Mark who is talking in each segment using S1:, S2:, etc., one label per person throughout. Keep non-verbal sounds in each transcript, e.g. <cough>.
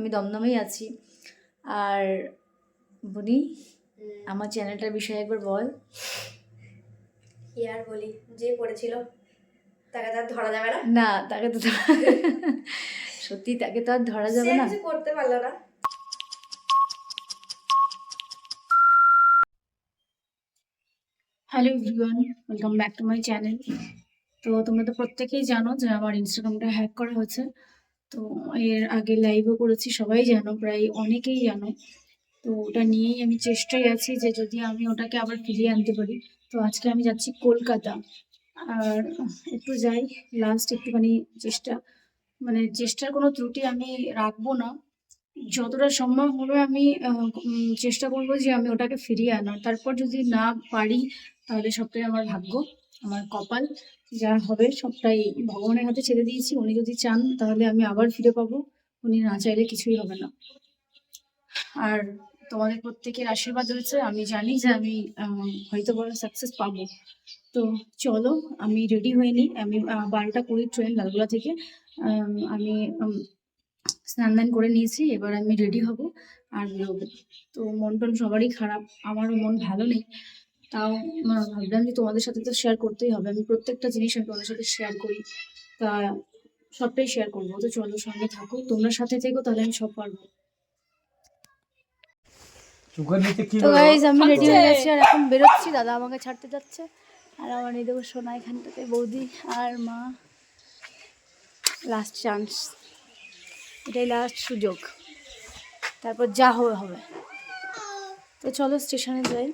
S1: আমি দমদমেই আছি। আর বুনি আমার চ্যানেলটার বিষয়ে একবার বল।
S2: কি আর বলি যে পড়েছিল তাকে তার ধরা যাবে না।
S1: না তাকে তো <laughs> সত্যি তাকে তো আর ধরা যাবে না।
S2: কিছু করতে পারল না।
S1: Hello everyone welcome back to my channel তো তোমরা তো প্রত্যেকেই জানো যে আমার ইনস্টাগ্রামটা হ্যাক করা হয়েছে। তো এর আগে লাইভও করেছি, সবাই জানো, প্রায় অনেকেই জানো। তো ওটা নিয়েই আমি চেষ্টায় আছি যে যদি আমি ওটাকে আবার ফিরিয়ে আনতে পারি। তো আজকে আমি যাচ্ছি কলকাতা। আর একটু যাই লাস্ট একটুখানি চেষ্টা। মানে চেষ্টার কোনো ত্রুটি আমি রাখব না। যতটা সম্ভব হবে আমি চেষ্টা করব যে আমি ওটাকে ফিরিয়ে আনার। তারপর যদি না পারি, তাহলে সবটাই আমার ভাগ্য, আমার কপাল। যা হবে সবটাই ভগবানের হাতে ছেড়ে দিয়েছি। উনি যদি চান তাহলে আমি আবার ফিরে পাবো। উনি না চাইলে কিছুই হবে না। আর তোমাদের প্রত্যেকের আশীর্বাদ রয়েছে। আমি জানি যে আমি হয়তো বড় সাকসেস পাবো। তো চলো আমি রেডি হয়ে নিই। আমি বারোটা কুড়ি ট্রেন লালগোলা থেকে আম, স্নান দান করে নিয়েছি। এবার আমি রেডি হব। আর তো মন টন সবারই খারাপ। আমারও মন ভালো নেই। তাও আহ, ভাবলাম যে তোমাদের সাথে তো শেয়ার করতেই হবে। আমি প্রত্যেকটা জিনিস আমি তোমাদের সাথে শেয়ার করি। তা সবটাই শেয়ার করব। তো চলো সঙ্গে থাকো। তোমরা সাথে থেকো তাহলে আমি সব পারব। তো গাইজ আমি রেডি হয়ে গেছি আর এখন বেরোচ্ছি। দাদা আমাকে ছাড়তে যাচ্ছে। আর আমার এই দেখো সোনা এখানটাতে বৌদি আর মা। লাস্ট চান্স এটাই লাস্ট সুযোগ। তারপর যা হবে হবে। তো চলো স্টেশনে যাই।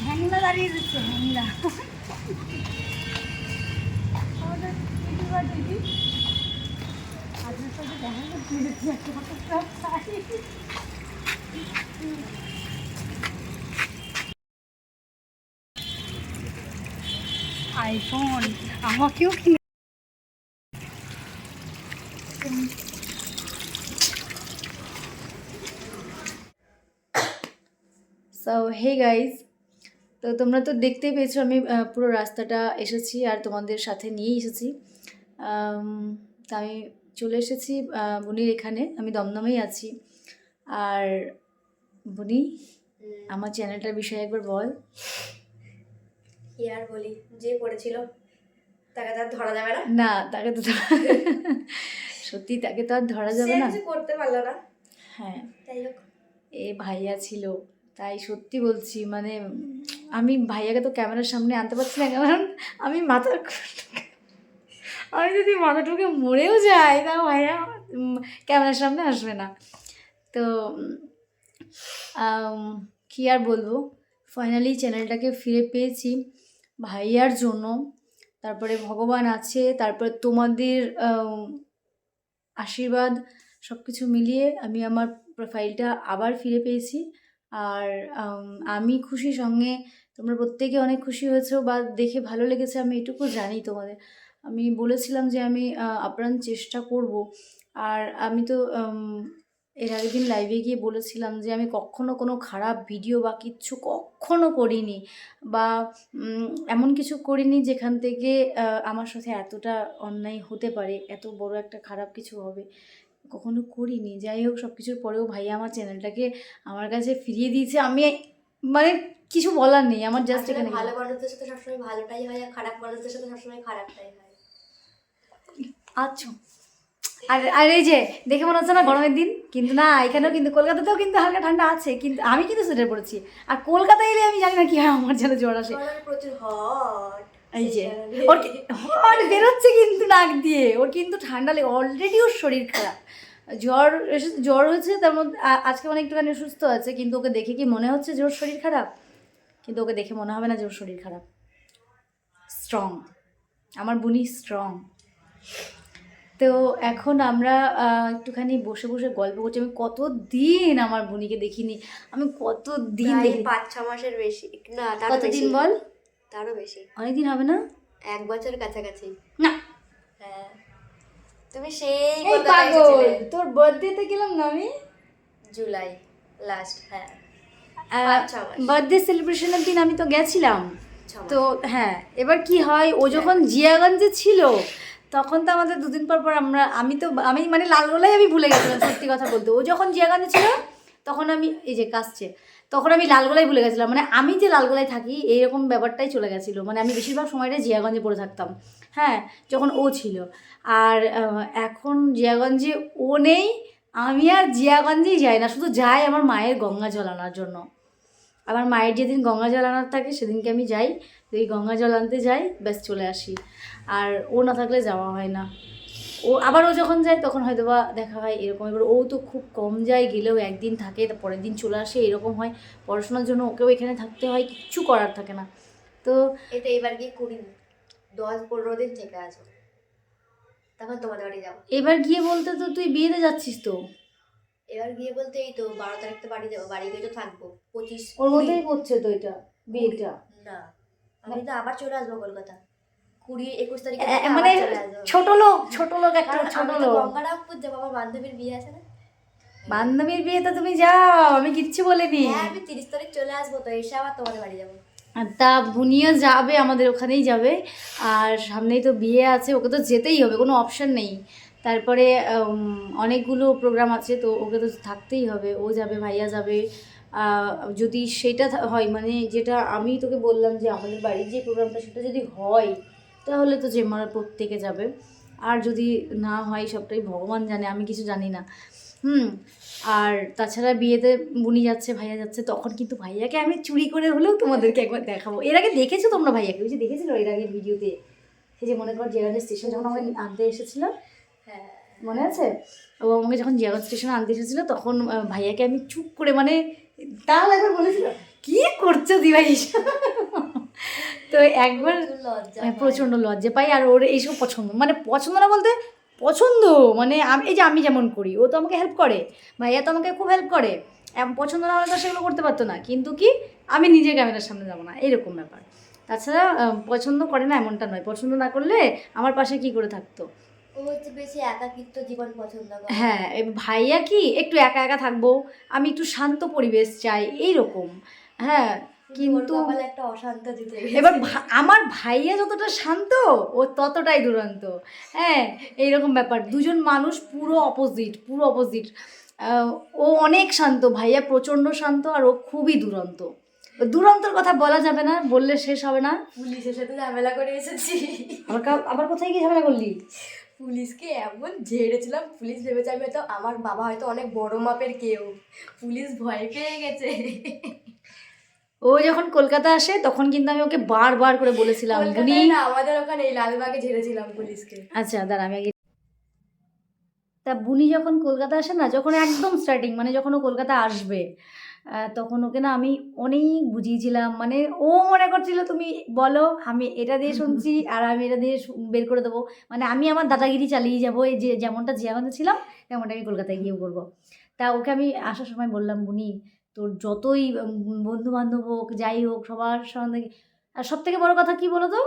S1: হ্যাংলা দাঁড়িয়ে দিচ্ছি আইফোন আমাকেও কিনে সো হে গাইজ তো তোমরা তো দেখতেই পেয়েছ আমি পুরো রাস্তাটা এসেছি আর তোমাদের সাথে নিয়েই এসেছি। তা আমি চলে এসেছি বুনির এখানে। আমি দমদমেই আছি। আর বুনি আমার চ্যানেলটার বিষয়ে একবার বল।
S2: কি আর বলি? যে পড়েছিল তাকে তার ধরা যাবে না।
S1: না তাকে তো <laughs> সত্যি তাকে তো আর ধরা যাবে না।
S2: করতে পারল না।
S1: হ্যাঁ।
S2: হোক।
S1: এ ভাইয়া ছিল। তাই সত্যি বলছি মানে আমি ভাইয়াকে তো ক্যামেরার সামনে আনতে পারছি না, কারণ আমি মাথা আমি যদি মাথা ঢুকে মরেও যাই, তা ভাইয়া ক্যামেরার সামনে আসবে না। তো কি আর বলব? ফাইনালি চ্যানেলটাকে ফিরে পেয়েছি ভাইয়ার জন্য। তারপরে ভগবান আছে, তারপরে তোমাদের আশীর্বাদ সব কিছু মিলিয়ে আমি আমার প্রোফাইলটা আবার ফিরে পেয়েছি। আর আমি খুশি সঙ্গে তোমরা প্রত্যেকে অনেক খুশি হয়েছো বা দেখে ভালো লেগেছে, আমি এটুকু জানি তোমাদের। আমি বলেছিলাম যে আমি আপ্রাণ চেষ্টা করব। আর আমি তো এর আগের দিন লাইভে গিয়ে বলেছিলাম যে আমি কখনো কোনো খারাপ ভিডিও বা কিচ্ছু কখনো করিনি বা এমন কিছু করিনি যেখান থেকে আমার সাথে এতটা অন্যায় হতে পারে, এত বড় একটা খারাপ কিছু হবে। কখনো করিনি। যাই হোক সব কিছুর পরেও ভাইয়া আমার চ্যানেলটাকে আমার কাছে ফিরিয়ে দিয়েছে। আমি মানে কিছু বলার নেই আমার জাস্ট এখানে
S2: ভালো মানুষদের সাথে সবসময় ভালোটাই হয় আর খারাপ মানুষদের সাথে সবসময় খারাপটাই হয়।
S1: আচ্ছা। আর আর এই যে দেখে মনে হচ্ছে না গরমের দিন? কিন্তু না এখানেও কিন্তু কলকাতাতেও কিন্তু হালকা ঠান্ডা আছে কিন্তু আমি কিন্তু সোয়েটার পরেছি। আর কলকাতায় এলে আমি জানি না কি হয় আমার যেন জ্বর আসে।
S2: প্রচুর হট
S1: এই যে ওর কি- হট বেরোচ্ছে কিন্তু নাক দিয়ে। ওর কিন্তু ঠান্ডা লেগে অলরেডি ওর শরীর খারাপ। জ্বর জ্বর হয়েছে তার মধ্যে আজকে মানে একটুখানি সুস্থ আছে কিন্তু ওকে দেখে কি মনে হচ্ছে যে ওর শরীর খারাপ? কিন্তু ওকে দেখে মনে হবে না যে ওর শরীর খারাপ। স্ট্রং আমার বুনি স্ট্রং তো এখন আমরা একটুখানি বসে বসে গল্প করছি। আমি কত দিন আমার বুনিকে দেখিনি। আমি কত দিন দেখি
S2: পাঁচ ছ মাসের বেশি না
S1: কত দিন বল?
S2: তারও বেশি।
S1: অনেক দিন হবে না?
S2: এক বছর কাছাকাছি।
S1: না।
S2: হ্যাঁ। তুমি সেই
S1: পাগল তোর বার্থডেতে গেলাম না আমি?
S2: জুলাই লাস্ট হ্যাঁ।
S1: বার্থডে সেলিব্রেশনের দিন আমি তো গেছিলাম। তো হ্যাঁ এবার কি হয় ও যখন জিয়াগঞ্জে ছিল তখন তো আমাদের দুদিন পর পর আমরা আমি তো আমি মানে লালগোলাই আমি ভুলে গেছিলাম সত্যি কথা বলতে। ও যখন জিয়াগঞ্জে ছিল তখন আমি এই যে কাশছে তখন আমি লালগোলাই ভুলে গেছিলাম। মানে আমি যে লালগোলায় থাকি, এইরকম ব্যাপারটাই চলে গেছিল। মানে আমি বেশিরভাগ সময়টা জিয়াগঞ্জে পড়ে থাকতাম। হ্যাঁ যখন ও ছিল। আর এখন জিয়াগঞ্জে ও নেই, আমি আর জিয়াগঞ্জেই যাই না। শুধু যাই আমার মায়ের গঙ্গা জল আনার জন্য। আমার মায়ের যেদিন গঙ্গা জল আনার থাকে, সেদিনকে আমি যাই। এই গঙ্গা জল আনতে যাই, ব্যাস চলে আসি। আর ও না থাকলে যাওয়া হয় না। ও আবার ও যখন যায় তখন হয়তো বা দেখা হয় এরকম। এবার ও তো খুব কম যায় গেলেও একদিন থাকে পরের দিন চলে আসে এরকম হয়। পড়াশোনার জন্য ওকেও এখানে থাকতে হয় কিচ্ছু করার থাকে না। তো
S2: এটা এবার গিয়ে কুড়ি দশ পনেরো দিন থেকে আসো তখন তোমাদের বাড়ি যাব।
S1: এবার গিয়ে বলতে তো তুই বিয়েতে যাচ্ছিস তো?
S2: এবার গিয়ে বলতে এই তো বারো তারিখ তো বাড়ি যাব বাড়ি গিয়ে তো থাকব। পঁচিশ
S1: ওর মধ্যেই করছে তো এটা বিয়েটা?
S2: না আমি তো আবার চলে আসব কলকাতা। কুড়ি একুশ তারিখে
S1: মানে। ছোট লোক ছোট লোক একটা ছোট লোক।
S2: গঙ্গারামপুর যাব আমার বান্ধবীর বিয়ে আছে না?
S1: বান্ধবীর বিয়েতে তুমি যাও আমি কিচ্ছু বলিনি।
S2: হ্যাঁ আমি তিরিশ তারিখ চলে আসব তো এসে আবার তোমাদের বাড়ি যাব।
S1: তা বুনিয়া যাবে আমাদের ওখানেই যাবে। আর সামনেই তো বিয়ে আছে ওকে তো যেতেই হবে কোনো অপশন নেই। তারপরে অনেকগুলো প্রোগ্রাম আছে তো ওকে তো থাকতেই হবে ও যাবে ভাইয়া যাবে। যদি সেটা হয় মানে যেটা আমি তোকে বললাম যে আমাদের বাড়ির যে প্রোগ্রামটা সেটা যদি হয় তাহলে তো যে মারা প্রত্যেকে যাবে। আর যদি না হয় সবটাই ভগবান জানে, আমি কিছু জানি না। হুম, আর তাছাড়া বিয়েতে বুনি যাচ্ছে, ভাইয়া যাচ্ছে, তখন কিন্তু ভাইয়াকে আমি চুরি করে হলেও তোমাদেরকে একবার দেখাবো। এর আগে দেখেছ তোমরা ভাইয়াকে? যে দেখেছিল এর আগে ভিডিওতে? সেই যে মনে কর জিয়াগঞ্জ স্টেশন যখন আমাকে আনতে এসেছিল
S2: হ্যাঁ
S1: মনে আছে? ও আমাকে যখন জিয়াগঞ্জ স্টেশনে আনতে এসেছিল, তখন ভাইয়াকে আমি চুপ করে মানে তাও একবার বলেছিল, কি করছ দিভাই? তো একবার প্রচণ্ড লজ্জা পাই আর ওর এইসব পছন্দ মানে পছন্দ না বলতে পছন্দ মানে আমি এই যে আমি যেমন করি ও তো আমাকে হেল্প করে ভাইয়া তো আমাকে খুব হেল্প করে। পছন্দ না হলে তো সেগুলো করতে পারতো না কিন্তু কি আমি নিজে ক্যামেরার সামনে যাব না এরকম ব্যাপার। তাছাড়া পছন্দ করে না এমনটা নয় পছন্দ না করলে আমার পাশে কি করে থাকতো?
S2: বেশি একাকিত্ব জীবন পছন্দ করে।
S1: হ্যাঁ ভাইয়া কি একটু একা একা থাকব আমি একটু শান্ত পরিবেশ চাই এইরকম। হ্যাঁ কিন্তু
S2: একটা অশান্ত
S1: এবার আমার ভাইয়া যতটা শান্ত ও ততটাই দুরন্ত। হ্যাঁ এইরকম ব্যাপার। দুজন মানুষ পুরো অপোজিট পুরো অপোজিট ও অনেক শান্ত ভাইয়া প্রচণ্ড শান্ত আর ও খুবই দুরন্ত। দুরন্তর কথা বলা যাবে না বললে শেষ হবে না।
S2: পুলিশের সাথে ঝামেলা করে এসেছি।
S1: আবার আবার কোথায় গিয়ে ঝামেলা করলি?
S2: পুলিশকে এমন ঝেড়েছিলাম পুলিশ ভেবেছে আমি হয়তো আমার বাবা হয়তো অনেক বড় মাপের কেউ। পুলিশ ভয় পেয়ে গেছে।
S1: ও যখন কলকাতা আসে তখন কিন্তু আমি ওকে বারবার করে বলেছিলাম বুনি
S2: কলকাতায় না আমাদের ওখানে এই লালবাগে ঝেড়েছিলাম পুলিশকে।
S1: আচ্ছা দাঁড়া আমি আগে তা বুনি যখন কলকাতা আসে না যখন একদম স্টার্টিং মানে যখন ও কলকাতা আসবে তখন ওকে না আমি অনেক বুঝিয়েছিলাম মানে ও মনে করছিল তুমি বলো আমি এটা দিয়ে শুনছি আর আমি এটা দিয়ে বের করে দেবো। মানে আমি আমার দাদাগিরি চালিয়ে যাব এই যে যেমনটা জিয়াগঞ্জে ছিলাম তেমনটা আমি কলকাতায় গিয়েও করব। তা ওকে আমি আসার সময় বললাম বুনি তোর যতই বন্ধু বান্ধব হোক, যাই হোক, সবার সঙ্গে আর সব থেকে বড় কথা কি বলো তো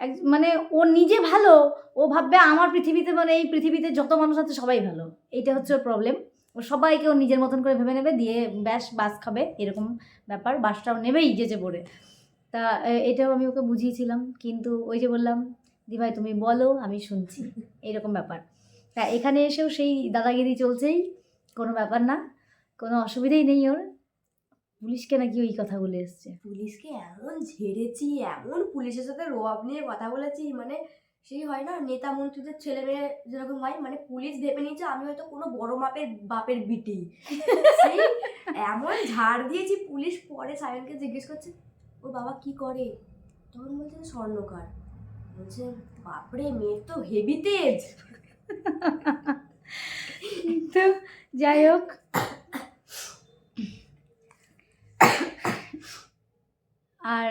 S1: এক মানে ও নিজে ভালো, ও ভাববে আমার পৃথিবীতে মানে এই পৃথিবীতে যত মানুষ আছে সবাই ভালো। এইটা হচ্ছে ওর প্রবলেম ও সবাইকে ও নিজের মতন করে ভেবে নেবে, দিয়ে ব্যাস, বাস খাবে, এরকম ব্যাপার, বাসটাও নেবেই যেচে পড়ে। তা এটাও আমি ওকে বুঝিয়েছিলাম, কিন্তু ওই যে বললাম, দি ভাই, তুমি বলো, আমি শুনছি। এরকম ব্যাপার। তা, এখানে এসেও সেই দাদাগিরি চলছেই, কোনো ব্যাপার না, কোনো অসুবিধাই নেই ওর। পুলিশকে নাকি ওই কথা বলে এসছে?
S2: পুলিশকে এমন ঝেড়েছি এমন পুলিশের সাথে রোয়াব নিয়ে কথা বলেছি মানে সেই হয় না নেতা মন্ত্রীদের ছেলে মেয়ে যেরকম হয় মানে পুলিশ ভেবে নিয়েছে আমি হয়তো কোনো বড় মাপের বাপের বিটি। সেই এমন ঝাড় দিয়েছি পুলিশ পরে সায়নকে জিজ্ঞেস করছে ও বাবা কি করে? তখন বলছে স্বর্ণকার। বলছে বাপরে মেয়ের তো হেভি তেজ
S1: তো যাই হোক আর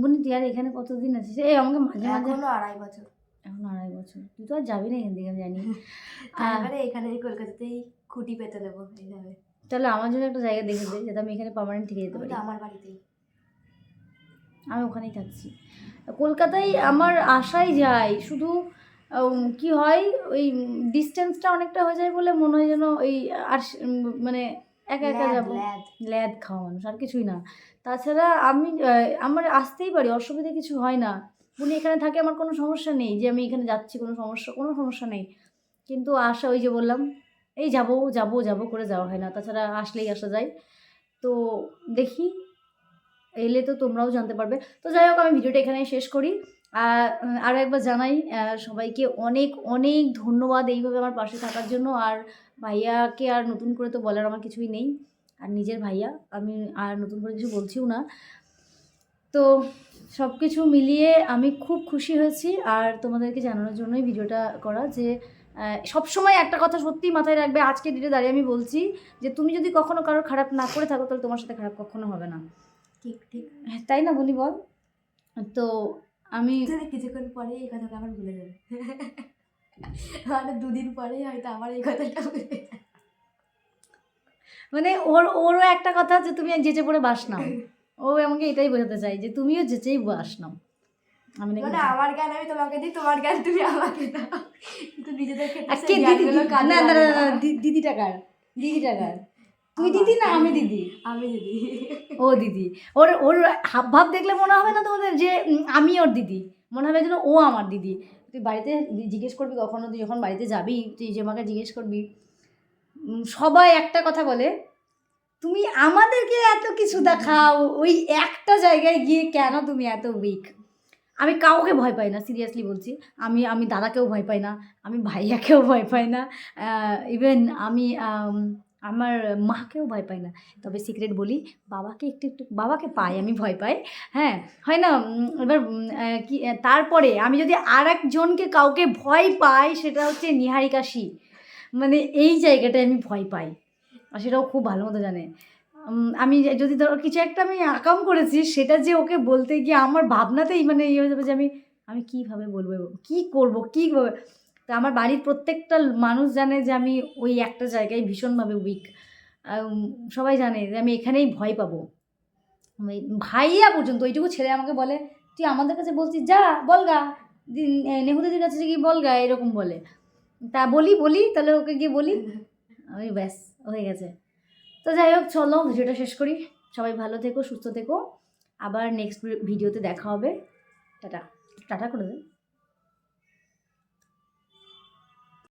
S1: বুনি তুই আর এখানে কতদিন আছিস? এই আমাকে মাঝে মাঝে
S2: এখনও আড়াই বছর।
S1: এখন আড়াই বছর। তুই তো আর যাবি না এখান থেকে আমি জানি। <laughs>
S2: তারপরে এখানে কলকাতাতেই খুঁটি পেতে দেবো এইভাবে
S1: তাহলে আমার জন্য একটা জায়গা দেখে দে যাতে আমি এখানে পার্মানেন্ট থেকে যেতে পারি।
S2: আমার বাড়িতেই।
S1: আমি ওখানেই থাকছি। কলকাতায় আমার আশাই যায় শুধু কি হয় ওই ডিস্টেন্সটা অনেকটা হয়ে যায় বলে মনে হয় যেন ওই আর মানে একা একা
S2: ল্যাদ,
S1: যাব।
S2: ল্যাদ।
S1: ল্যাদ খাওয়া মানুষ আর কিছুই না। তাছাড়া আমি আহ, আমার আসতেই পারি অসুবিধা কিছু হয় না। উনি এখানে থাকে আমার কোনো সমস্যা নেই যে আমি এখানে যাচ্ছি কোনো সমস্যা কোনো সমস্যা নেই। কিন্তু আসা ওই যে বললাম এই যাব যাব যাব করে যাওয়া হয় না। তাছাড়া আসলেই আসা যায়। তো দেখি এলে তো তোমরাও জানতে পারবে। তো যাই হোক আমি ভিডিওটা এখানে শেষ করি। আর একবার জানাই সবাইকে অনেক অনেক ধন্যবাদ এইভাবে আমার পাশে থাকার জন্য। আর ভাইয়াকে আর নতুন করে তো বলার আমার কিছুই নেই। আর নিজের ভাইয়া আমি আর নতুন করে কিছু বলছিও না। তো সব কিছু মিলিয়ে আমি খুব খুশি হয়েছি। আর তোমাদেরকে জানানোর জন্যই ভিডিওটা করা যে সবসময় একটা কথা সত্যিই মাথায় রাখবে আজকে দিনে দাঁড়িয়ে আমি বলছি যে তুমি যদি কখনো কারোর খারাপ না করে থাকো তাহলে তোমার সাথে খারাপ কখনো হবে না।
S2: ঠিক ঠিক।
S1: হ্যাঁ, তাই না বলি বল? তো আমি
S2: কিছুক্ষণ পরে এই কথাটা আবার ভুলে যাবে। মানে দুদিন পরেই হয়তো আবার এই কথাটা ভুলে
S1: মানে ওর ওরও একটা কথা যে তুমি যেচে পড়ে বাস নাও। ও আমাকে এটাই বোঝাতে চাই যে তুমিও যেচেই বাস নাও। আমি
S2: মানে আমার গান আমি তোমাকে দিই তোমার গান তুমি আমাকে দাও। কিন্তু নিজেদের ক্ষেত্রে
S1: না না না,
S2: না।
S1: না, দি- দিদি টাকার দিদি টাকার তুই দিদি না আমি দিদি?
S2: আমি দিদি।
S1: ও দিদি। ওর ওর হাব ভাব দেখলে মনে হবে না তোমাদের যে আমি ওর দিদি। মনে হবে যেন ও আমার দিদি। তুই বাড়িতে জিজ্ঞেস করবি কখনো তুই যখন বাড়িতে যাবি তুই যে আমাকে জিজ্ঞেস করবি সবাই একটা কথা বলে তুমি আমাদেরকে এত কিছু দেখাও ওই একটা জায়গায় গিয়ে কেন তুমি এত উইক আমি কাউকে ভয় পাই না সিরিয়াসলি বলছি। আমি আমি দাদাকেও ভয় পাই না আমি ভাইয়াকেও ভয় পাই না। ইভেন আমি আম, আমার মাকেও ভয় পাই না। তবে সিক্রেট বলি, বাবাকে একটু একটু, বাবাকে পাই, আমি ভয় পাই। হ্যাঁ হয় না? এবার কি তারপরে আমি যদি আর একজনকে কাউকে ভয় পাই, সেটা হচ্ছে নিহারিকাশি মানে এই জায়গাটায় আমি ভয় পাই। আর সেটাও খুব ভালো মতো জানে। আমি যদি ধরো, কিছু একটা আমি আকাম করেছি, সেটা যে ওকে বলতে গিয়ে আমার ভাবনাতেই মানে ইয়ে হয়ে যাবে যে আমি আমি কীভাবে বলব, কী করব কী করব তা আমার বাড়ির প্রত্যেকটা মানুষ জানে যে আমি ওই একটা জায়গায় ভীষণভাবে উইক সবাই জানে যে আমি এখানেই ভয় পাবো। ভাইয়া পর্যন্ত ওইটুকু ছেলে আমাকে বলে, তুই আমাদের কাছে বলছিস, যা বলগা নেহুদিদির কাছে গিয়ে বলগা এরকম বলে। তা বলি বলি, তাহলে ওকে গিয়ে বলি। ওই ব্যাস, হয়ে গেছে। তো যাই হোক, চলো, ভিডিওটা শেষ করি। সবাই ভালো থেকো, সুস্থ থেকো। আবার নেক্সট ভিডিওতে দেখা হবে। টাটা। টাটা করে দে।